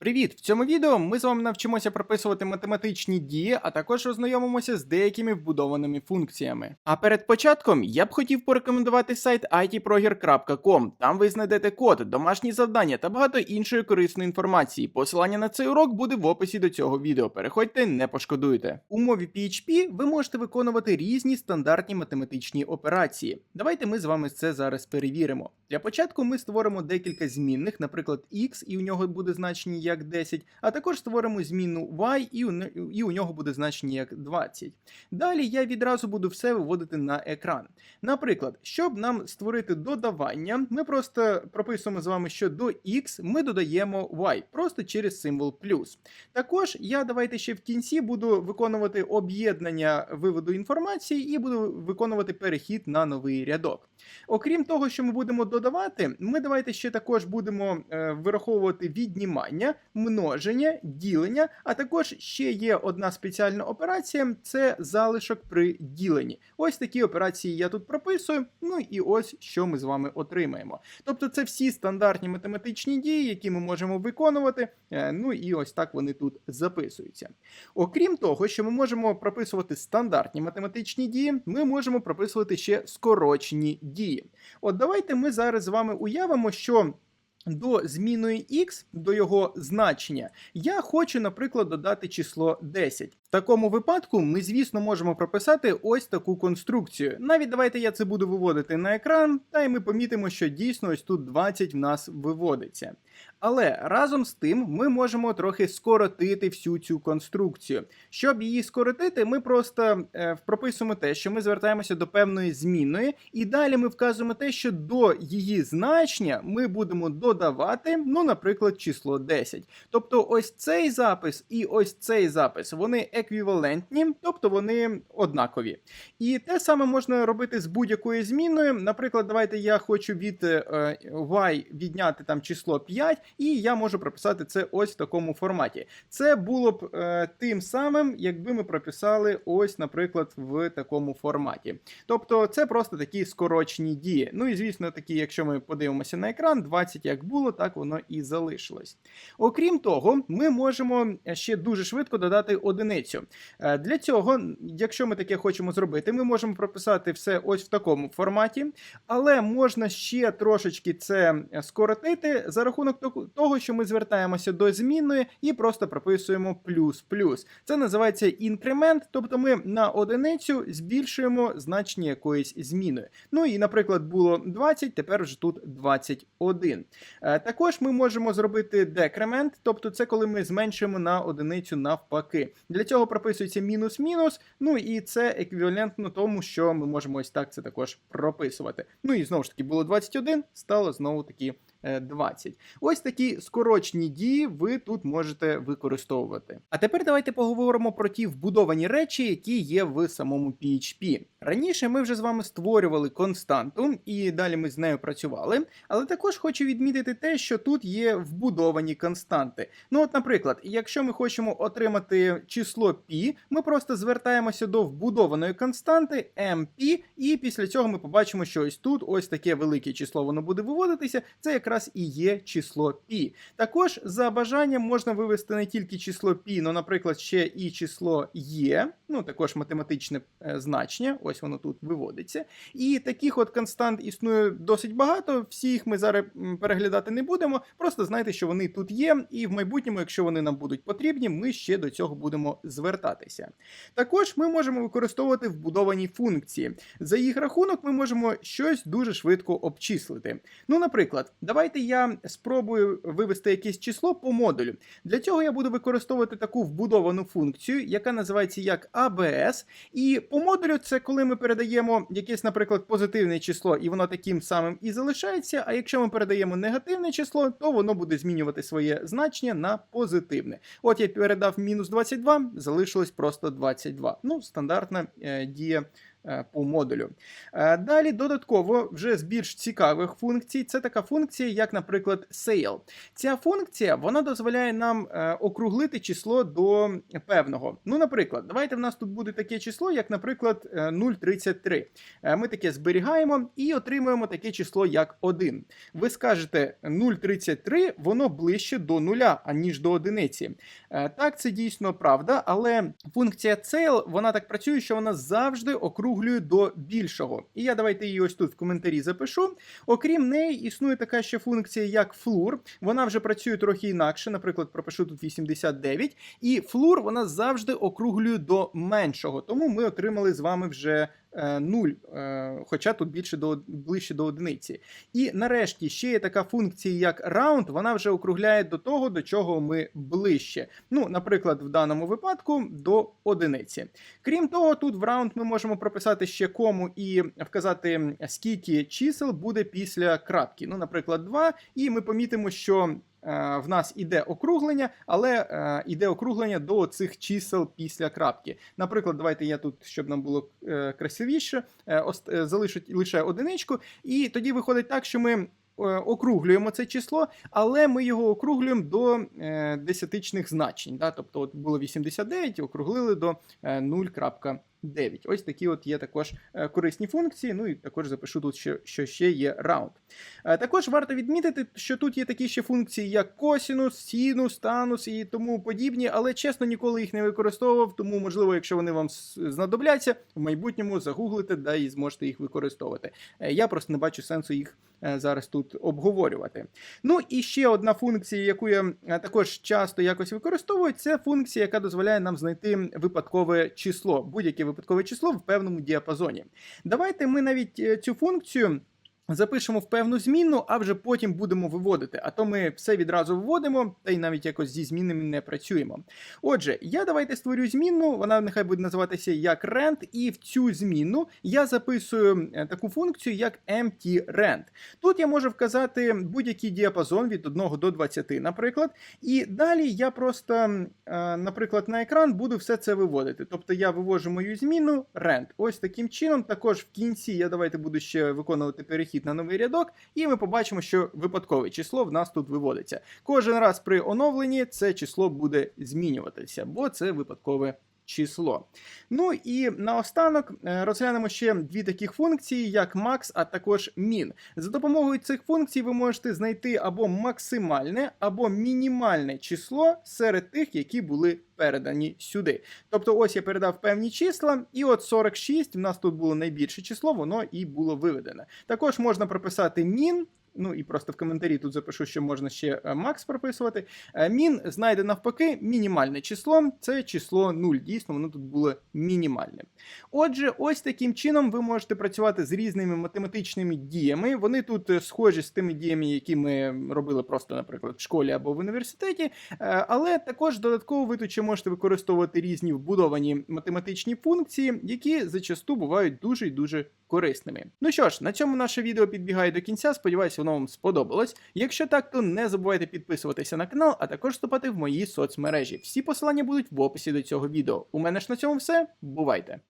Привіт! В цьому відео ми з вами навчимося прописувати математичні дії, а також ознайомимося з деякими вбудованими функціями. А перед початком я б хотів порекомендувати сайт itproger.com. Там ви знайдете код, домашні завдання та багато іншої корисної інформації. Посилання на цей урок буде в описі до цього відео. Переходьте, не пошкодуйте. У мові PHP ви можете виконувати різні стандартні математичні операції. Давайте ми з вами це зараз перевіримо. Для початку ми створимо декілька змінних, наприклад, x, і у нього буде значення як 10, а також створимо зміну y, і у, нього буде значення як 20. Далі я відразу буду все виводити на екран. Наприклад, щоб нам створити додавання, ми просто прописуємо з вами, що до x ми додаємо y, просто через символ плюс. Також я давайте ще в кінці буду виконувати об'єднання виводу інформації і буду виконувати перехід на новий рядок. Окрім того, що ми будемо додавати, ми давайте ще також будемо е, вираховувати віднімання, множення, ділення, а також ще є одна спеціальна операція це залишок при діленні. Ось такі операції я тут прописую. Ну і ось що ми з вами отримаємо. Тобто, це всі стандартні математичні дії, які ми можемо виконувати. е, Ну і ось так вони тут записуються. Окрім того, що ми можемо прописувати стандартні математичні дії, ми можемо прописувати ще скорочені дії. От давайте ми зараз з вами уявимо, що. До зміни x, до його значення, я хочу, наприклад, додати число 10. В такому випадку ми, звісно, можемо прописати ось таку конструкцію. Навіть давайте я це буду виводити на екран, та й ми помітимо, що дійсно ось тут 20 в нас виводиться. Але разом з тим ми можемо трохи скоротити всю цю конструкцію. Щоб її скоротити, ми просто е, прописуємо те, що ми звертаємося до певної змінної, і далі ми вказуємо те, що до її значення ми будемо додавати, ну, наприклад, число 10. Тобто, ось цей запис і ось цей запис вони еквівалентні, тобто вони однакові. І те саме можна робити з будь-якою зміною. Наприклад, давайте я хочу від е, y відняти там число 5, і я можу прописати це ось в такому форматі. Це було б е, тим самим, якби ми прописали ось, наприклад, в такому форматі. Тобто, це просто такі скорочені дії. Ну і звісно, такі, якщо ми подивимося на екран, 20 як було, так воно і залишилось. Окрім того, ми можемо ще дуже швидко додати одиницю. Е, Для цього, якщо ми таке хочемо зробити, ми можемо прописати все ось в такому форматі, але можна ще трошечки це е, скоротити за рахунок того- що ми звертаємося до змінної і просто прописуємо плюс-плюс. Це називається інкремент, тобто ми на одиницю збільшуємо значення якоїсь зміни. Ну і, наприклад, було 20, тепер вже тут 21. Е, Також ми можемо зробити декремент, тобто це коли ми зменшуємо на одиницю навпаки. Для цього прописується мінус-мінус, ну і це еквівалентно тому, що ми можемо ось так це також прописувати. Ну і знову ж таки було 21, стало знову таки 20. Ось такі скорочні дії ви тут можете використовувати. А тепер давайте поговоримо про ті вбудовані речі, які є в самому PHP. Раніше ми вже з вами створювали константу, і далі ми з нею працювали. Але також хочу відмітити те, що тут є вбудовані константи. Ну, от, наприклад, якщо ми хочемо отримати число π, ми просто звертаємося до вбудованої константи mp, і після цього ми побачимо, що ось тут ось таке велике число воно буде виводитися. Це якраз і є число π. Також за бажанням можна вивести не тільки число π, але, наприклад, ще і число є, ну також математичне е, значення, ось воно тут виводиться. І таких от констант існує досить багато. Всі їх ми зараз переглядати не будемо. Просто знайте, що вони тут є, і в майбутньому, якщо вони нам будуть потрібні, ми ще до цього будемо звертатися. Також ми можемо використовувати вбудовані функції. За їх рахунок ми можемо щось дуже швидко обчислити. Ну, наприклад, давайте я спробую вивести якесь число по модулю. Для цього я буду використовувати таку вбудовану функцію, яка називається як ABS. І по модулю це коли ми передаємо якесь, наприклад, позитивне число, і воно таким самим і залишається. А якщо ми передаємо негативне число, то воно буде змінювати своє значення на позитивне. От я передав мінус 22, залишилось просто 22. Ну, стандартна е, дія по модулю. Е, Далі додатково вже з більш цікавих функцій це така функція, як, наприклад, sale. Ця функція вона дозволяє нам е, округлити число до певного. Ну, наприклад, давайте в нас тут буде таке число, як, наприклад, е, 0,33. Е, Ми таке зберігаємо і отримуємо таке число, як 1. Ви скажете 0,33, воно ближче до нуля, аніж до одиниці. Е, Так, це дійсно правда, але функція sale, вона так працює, що вона завжди округлює до більшого. І я давайте її ось тут в коментарі запишу. Окрім неї, існує така ще функція, як флур. Вона вже працює трохи інакше. Наприклад, пропишу тут 89. І флур вона завжди округлює до меншого. Тому ми отримали з вами вже. Е, Нуль, е, хоча тут більше до ближче до одиниці. І нарешті ще є така функція, як round, вона вже округляє до того, до чого ми ближче. Ну, наприклад, в даному випадку до одиниці. Крім того, тут в round ми можемо прописати ще кому і вказати, скільки чисел буде після крапки. Ну, наприклад, 2, і ми помітимо, що. Е, в нас іде округлення, але е, іде округлення до цих чисел після крапки. Наприклад, давайте я тут, щоб нам було е, красивіше, залишу лише одиничку, і тоді виходить так, що ми. Округлюємо це число, але ми його округлюємо до десятичних значень. Тобто от було 89, округлили до 0.5. 9. Ось такі от є також е, корисні функції. Ну і також запишу тут, що, що ще є раунд. Е, також варто відмітити, що тут є такі ще функції, як косінус, сінус, танус і тому подібні, але чесно, ніколи їх не використовував, тому, можливо, якщо вони вам знадобляться, в майбутньому загуглите да і зможете їх використовувати. Е, я просто не бачу сенсу їх зараз тут обговорювати. Ну і ще одна функція, яку я також часто якось використовую, це функція, яка дозволяє нам знайти випадкове число. будь-які випадкове число в певному діапазоні. Давайте ми навіть е, цю функцію. Запишемо в певну змінну, а вже потім будемо виводити. А то ми все відразу виводимо, та й навіть якось зі змінними не працюємо. Отже, я давайте створю змінну, вона нехай буде називатися як rent, і в цю змінну я записую е, таку функцію, як empty rent. Тут я можу вказати будь-який діапазон від 1 до 20, наприклад. І далі я просто, е, наприклад, на екран буду все це виводити. Тобто я вивожу мою зміну rent. Ось таким чином. Також в кінці я давайте буду ще виконувати перехід на новий рядок, і ми побачимо, що випадкове число в нас тут виводиться. Кожен раз при оновленні це число буде змінюватися, бо це випадкове. Число. Ну і наостанок е, розглянемо ще дві таких функції, як max, а також min. За допомогою цих функцій ви можете знайти або максимальне, або мінімальне число серед тих, які були передані сюди. Тобто, ось я передав певні числа, і от 46, в нас тут було найбільше число, воно і було виведене. Також можна прописати min. Ну і просто в коментарі тут запишу, що можна ще е, макс прописувати. Е, Мін знайде навпаки мінімальне число. Це число 0. Дійсно, воно тут було мінімальне. Отже, ось таким чином ви можете працювати з різними математичними діями. Вони тут е, схожі з тими діями, які ми робили просто, наприклад, в школі або в університеті. Але також додатково ви тут ще можете використовувати різні вбудовані математичні функції, які зачасту бувають дуже і дуже корисними. Ну що ж, на цьому наше відео підбігає до кінця. Сподіваюся, воно вам сподобалось. Якщо так, то не забувайте підписуватися на канал, а також вступати в мої соцмережі. Всі посилання будуть в описі до цього відео. У мене ж на цьому все. Бувайте!